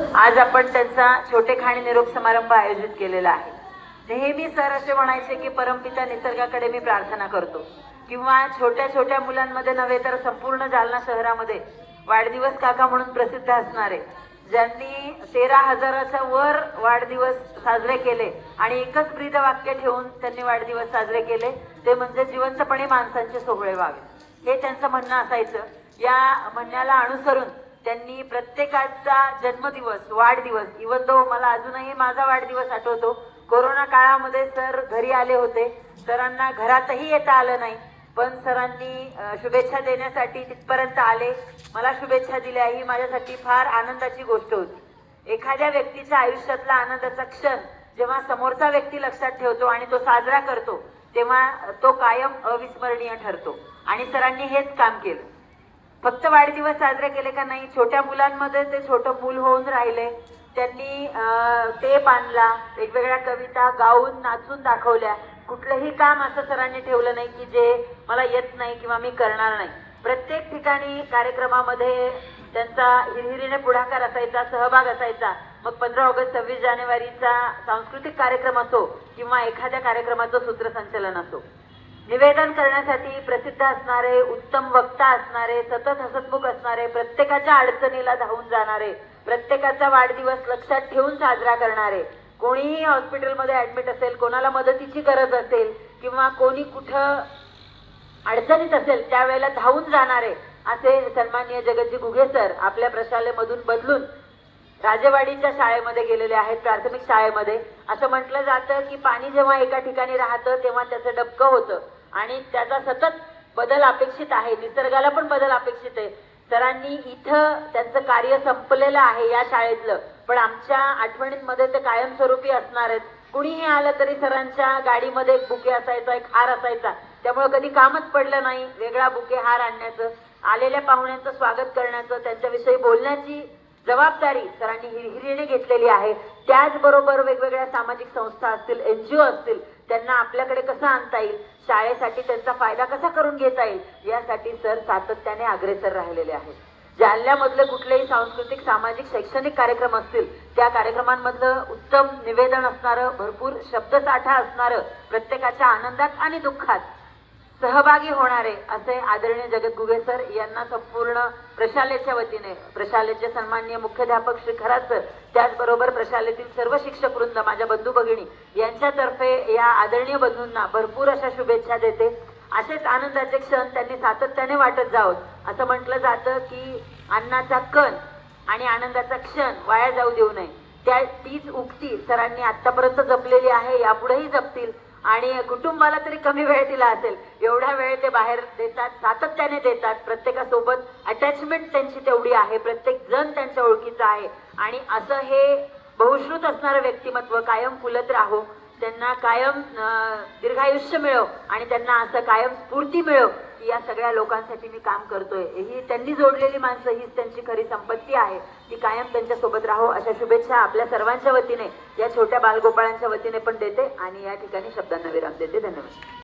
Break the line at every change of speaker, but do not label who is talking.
आज आपण त्यांचा छोटे खाणी निरोप समारंभ आयोजित केलेला आहे. नेहमी सर असे म्हणायचे की परमपिता निसर्गाकडे मी प्रार्थना करतो. किंवा छोट्या छोट्या मुलांमध्ये नव्हे तर संपूर्ण जालना शहरामध्ये वाढदिवस काका म्हणून प्रसिद्ध असणारे ज्यांनी तेरा हजाराच्या वर वाढदिवस साजरे केले आणि एकच ब्रीद वाक्य ठेवून त्यांनी वाढदिवस साजरे केले ते म्हणजे जिवंतपणे माणसांचे सोहळे व्हावे. हे त्यांचं म्हणणं असायचं. या म्हणण्याला अनुसरून त्यांनी प्रत्येकाचा जन्मदिवस वाढदिवस इवन दो मला अजूनही माझा वाढदिवस आठवतो कोरोना काळामध्ये सर घरी आले होते. सरांना घरातही येता आलं नाही. पण सरांनी शुभेच्छा देण्यासाठी तिथपर्यंत आले. मला शुभेच्छा दिल्या. ही माझ्यासाठी फार आनंदाची गोष्ट होती. एखाद्या व्यक्तीच्या आयुष्यातला आनंदाचा क्षण जेव्हा समोरचा व्यक्ती लक्षात ठेवतो आणि तो साजरा करतो तेव्हा तो कायम अविस्मरणीय ठरतो. आणि सरांनी हेच काम केलं. फक्त वाढदिवस साजरे केले का नाही? छोट्या मुलांमध्ये ते छोटं मूल होऊन राहिले. त्यांनी ते बांधला वेगवेगळ्या कविता गाऊन नाचून दाखवल्या. कुठलंही काम असं सरांनी ठेवलं नाही की जे मला येत नाही किंवा मी करणार नाही. प्रत्येक ठिकाणी कार्यक्रमामध्ये त्यांचा हिरहिरीने पुढाकार असायचा सहभाग असायचा. मग पंधरा ऑगस्ट सव्वीस जानेवारीचा सांस्कृतिक कार्यक्रम असो किंवा एखाद्या कार्यक्रमाचं सूत्रसंचलन असो. निवेदन करण्यासाठी प्रसिद्ध असणारे उत्तम वक्ता असणारे सतत हसतमुख असणारे प्रत्येकाच्या अडचणीला धावून जाणारे प्रत्येकाचा वाढदिवस लक्षात ठेवून साजरा करणारे कोणीही हॉस्पिटलमध्ये ऍडमिट असेल कोणाला मदतीची गरज असेल किंवा कोणी कुठं अडचणीत असेल त्यावेळेला धावून जाणारे असे सन्माननीय जगतजी घुगे सर आपल्या प्रशालेमधून बदलून राजेवाडीच्या शाळेमध्ये गेलेले आहेत प्राथमिक शाळेमध्ये. असं म्हटलं जातं की पाणी जेव्हा एका ठिकाणी राहतं तेव्हा त्याचं डबकं होतं. आणि त्याचा सतत बदल अपेक्षित आहे. निसर्गाला पण बदल अपेक्षित आहे. सरांनी इथं त्यांचं कार्य संपलेलं आहे या शाळेतलं. पण आमच्या आठवणींमध्ये ते कायमस्वरूपी असणार आहेत. कुणीही आलं तरी सरांच्या गाडीमध्ये एक बुके असायचा एक हार असायचा. त्यामुळे कधी कामच पडलं नाही. वेगळा बुके हार आणण्याचं आलेल्या पाहुण्यांचं स्वागत करण्याचं त्यांच्याविषयी बोलण्याची जबाबदारी सरांनी हिरहिरीने घेतलेली आहे. त्याचबरोबर वेगवेगळ्या सामाजिक संस्था असतील एन जी ओ असतील त्यांना आपल्याकडे कसं आणता येईल? शाळेसाठी त्यांचा फायदा कसा करून घेता येईल? यासाठी सर सातत्याने अग्रेसर राहिलेले आहेत. जालन्यामधले कुठलेही सांस्कृतिक सामाजिक शैक्षणिक कार्यक्रम असतील त्या कार्यक्रमांमधलं उत्तम निवेदन असणारं भरपूर शब्दसाठा असणारं प्रत्येकाच्या आनंदात आणि दुःखात सहभागी होणारे असे आदरणीय जगत गुगे सर यांना संपूर्ण प्रशालेच्या वतीने प्रशालेचे सन्माननीय मुख्याध्यापक श्री खरात सर त्याचबरोबर प्रशालेतील सर्व शिक्षक वृंद माझ्या बंधू भगिनी यांच्यातर्फे या आदरणीय बंधूंना भरपूर अशा शुभेच्छा देते. असेच आनंदाचे क्षण त्यांनी सातत्याने वाटत जावत असं म्हटलं जातं की अन्नाचा कण आणि आनंदाचा क्षण वाया जाऊ देऊ नये. त्या तीच उक्ती सरांनी आतापर्यंत जपलेली आहे यापुढेही जपतील. आणि कुटुंबाला तरी कमी वेळ दिला असेल. एवढा वेळ ते बाहेर देतात सातत्याने देतात. प्रत्येकासोबत अटॅचमेंट त्यांची तेवढी आहे. प्रत्येक जण त्यांच्या ओळखीचा आहे. आणि असं हे बहुश्रुत असणारं व्यक्तिमत्व कायम फुलत राहो. त्यांना कायम दीर्घायुष्य मिळव आणि त्यांना असं कायम स्फूर्ती मिळव की या सगळ्या लोकांसाठी मी काम करतोय. ही त्यांनी जोडलेली माणसं हीच त्यांची खरी संपत्ती आहे. ती कायम त्यांच्यासोबत राहो अशा शुभेच्छा आपल्या सर्वांच्या वतीने या छोट्या बालगोपाळांच्या वतीने पण देते आणि या ठिकाणी शब्दांना विराम देते. धन्यवाद.